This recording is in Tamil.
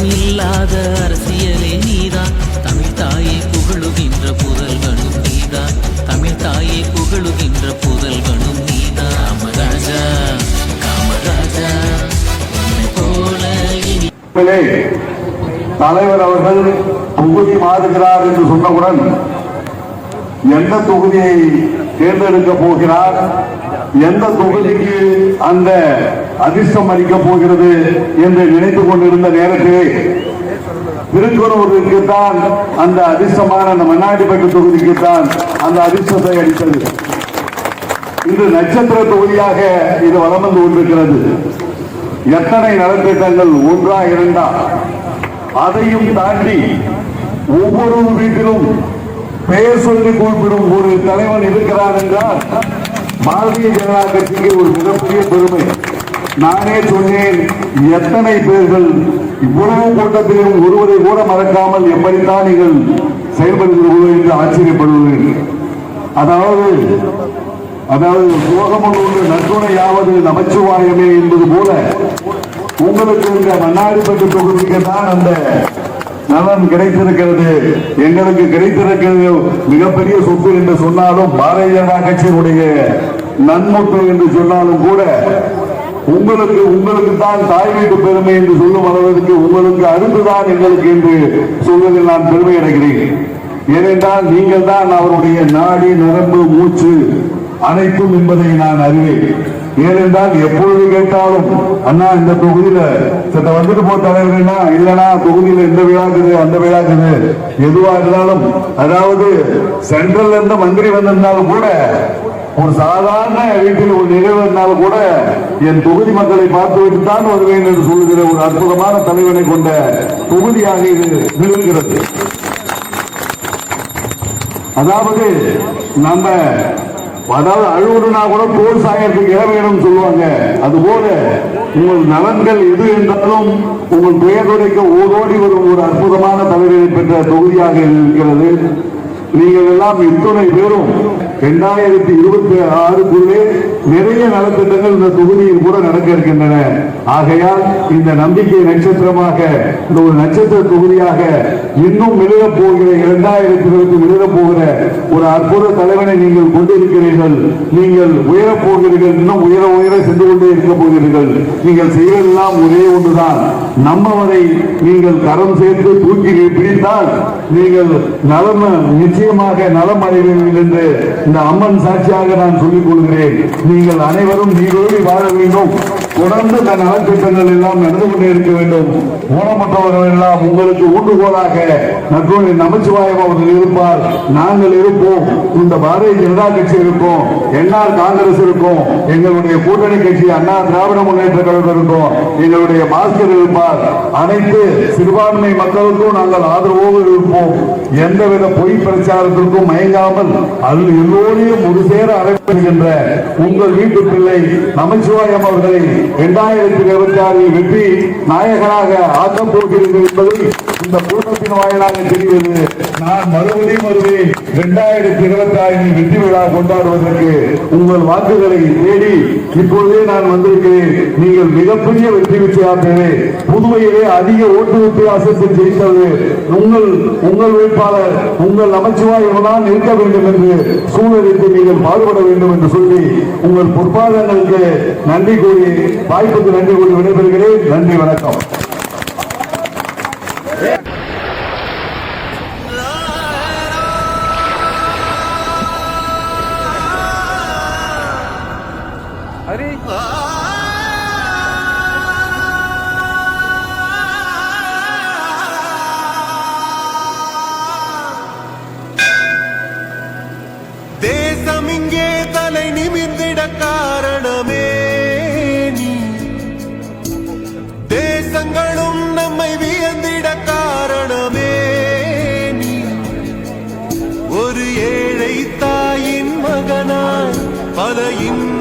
இல்லாத அரசியலே நீதான். தமிழ் தாயை புகழுகின்ற புதல்வனும் நீதான். தமிழ் தாயை புகழுகின்ற புதல்வனும் நீதான். காமராஜா காமராஜா போல தலைவர் அவர்கள் தொகுதி மாறுகிறார் என்று சொன்னவுடன் எந்த தொகுதியை தேர்ந்தெடுக்க போகிறார். எந்த தொகுதிக்கு அந்த அதிர்ஷ்டம் அளிக்கப் போகிறது என்று நினைத்துக் கொண்டிருந்த நேரத்திலே திருக்குறளுக்கு தான் அந்த அதிர்ஷ்டமான அந்த மன்னாடிப்பட்டு தொகுதிக்கு தான் அந்த அதிர்ஷ்டத்தை அளித்தது. இன்று நட்சத்திர தொகுதியாக இது வளம் வந்து கொண்டிருக்கிறது. எத்தனை நலத்திட்டங்கள்? ஒன்றா இரண்டா? அதையும் தாண்டி ஒவ்வொரு வீட்டிலும் பெயர் சொல்லி கூப்பிடும் ஒரு தலைவன் இருக்கிறான் என்றால் பாரதிய ஜனதா கட்சிக்கு ஒரு மிகப்பெரிய பெருமை. நானே சொன்னேன் எத்தனை பேர்கள் இவ்வளவு கூட்டத்திலும் ஒருவரை கூட மறக்காமல் எப்படித்தான் நீங்கள் செயல்படுகிறீர்கள் என்று ஆச்சரியப்படுவீர்கள் அதாவது அதாவது சோகமும் ஒன்று நற்றுணையாவது நமச்சிவாயமே என்பது போல உங்களுக்கு இந்த மன்னாடிப்பட்டு தொகுதிக்கு தான் அந்த நலன் கிடைத்திருக்கிறது. எங்களுக்கு கிடைத்திருக்கிறது மிகப்பெரிய சொத்து என்று சொன்னாலும் பாரதிய ஜனதா கட்சியினுடைய நன்முட்டு என்று சொன்னாலும் கூட உங்களுக்கு உங்களுக்கு தான் தாய் வீட்டு பெருமை என்று சொல்லும் அளவிற்கு உங்களுக்கு அருந்துதான் எங்களுக்கு என்று சொல்வதில் நான் பெருமை அடைகிறேன். ஏனென்றால் நீங்கள் தான் அவருடைய நாடி நரம்பு மூச்சு அனைத்தும் என்பதை நான் அறிவேன். ஏனென்றால் எப்பொழுது கேட்டாலும் அண்ணா இந்த தொகுதியில சத்த வந்துட்டு போ தலைவர்கள்னா இல்லனா தொகுதியில இந்த விழாக்குது அந்த விழாக்குது எதுவா இருந்தாலும் அதாவது சென்ட்ரல்ல இருந்து மந்திரி வந்திருந்தாலும் கூட ஒரு சாதாரண வீட்டில் ஒரு நிகழ்வு இருந்தாலும் கூட என் தொகுதி மக்களை பார்த்துவிட்டு தான் வருவேன் என்று சொல்லுகிற ஒரு அற்புதமான தலைவனை கொண்ட தொகுதியாக இது விழுகிறது அதாவது நம்ம அதாவது அழுவுனா கூட தோல் சாயத்துக்கு இடம் சொல்லுவாங்க. அதுபோல உங்கள் நலன்கள் எது என்றாலும் உங்கள் பெயர் ஓடோடி வரும் ஒரு அற்புதமான தலைவரை பெற்ற தொகுதியாக இருக்கிறது. நீங்கள் எல்லாம் இத்துணை பேரும் இரண்டாயிரத்தி இருபத்தி ஆறுக்குள்ளே நிறைய நலத்திட்டங்கள் இந்த தொகுதியில் கூட நடக்க இருக்கின்றன. ஆகையால் இந்த நம்பிக்கை நட்சத்திரமாக இந்த ஒரு நட்சத்திர தொகுதியாக இன்னும் மிளிர போகிற இரண்டாயிரத்தி இருபத்தி மிளிர போகிற ஒரு அற்புத தலைவனை நீங்கள் கொண்டிருக்கிறீர்கள். நீங்கள் உயரப் போகிறீர்கள் இன்னும் உயர உயர சென்று கொண்டே இருக்க போகிறீர்கள். நீங்கள் செய்வதெல்லாம் ஒரே ஒன்றுதான். நம்மவரை நீங்கள் கரம் சேர்த்து தூக்கி பிடித்தால் நீங்கள் நலம் நிச்சயமாக நலம் அடைவீர்கள் என்று இந்த அம்மன் சாட்சியாக நான் சொல்லிக் கொள்கிறேன். நீங்கள் அனைவரும் நீரோடி வாழ வேண்டும். தொடர்ந்து இந்த நலத்திட்டங்கள் எல்லாம் நடந்து கொண்டே இருக்க வேண்டும். ஊனமற்றவர்கள் எல்லாம் உங்களுக்கு ஊண்டுகோலாக நட்பு நமச்சிவாயம் அவர்கள் இருப்பார். நாங்கள் இருப்போம். இந்த பாரதிய ஜனதா கட்சி இருக்கும். என்ஆர் காங்கிரஸ் இருக்கும். எங்களுடைய கூட்டணி கட்சி அண்ணா திராவிட முன்னேற்ற கழகம் இருக்கும். எங்களுடைய பாஸ்கர் இருப்பார். அனைத்து சிறுபான்மை மக்களுக்கும் நாங்கள் ஆதரவோடு இருப்போம். எந்தவித பொய் பிரச்சாரத்திற்கும் மயங்காமல் அது எல்லோரையும் ஒரு சேர அழைப்பிடுகின்ற உங்கள் வீட்டு பிள்ளை நமச்சிவாயம் அவர்களை இரண்டாயிரத்தி இருபத்தி ஆறில் வெற்றி நாயகனாக ஆக்கப்போகிறது என்பதை இந்த கூட்டத்தின் வாயிலாக தெரிவது நான் மறுபடியும் வருவேன் இரண்டாயிரத்தி இருபத்தி ஆறில் வெற்றி விழா கொண்டாடுவதற்கு உங்கள் வாக்குகளை தேடி இப்போதே நான் வந்திருக்கிறேன். நீங்கள் மிகப்பெரிய வெற்றி வித்தியாசமே புதுவையிலே அதிக ஓட்டு வித்தியாசத்தில் ஜெயித்தது. உங்கள் உங்கள் வேட்பாளர் உங்கள் அமைச்சுவாய் இவனால் இருக்க வேண்டும் என்று சூழலுக்கு நீங்கள் பாடுபட வேண்டும் என்று சொல்லி உங்கள் பொற்பாதங்களுக்கு நன்றி கூறி வாய்ப்புக்கு நன்றி கூறி விடைபெறுகிறேன். நன்றி வணக்கம். 我的影。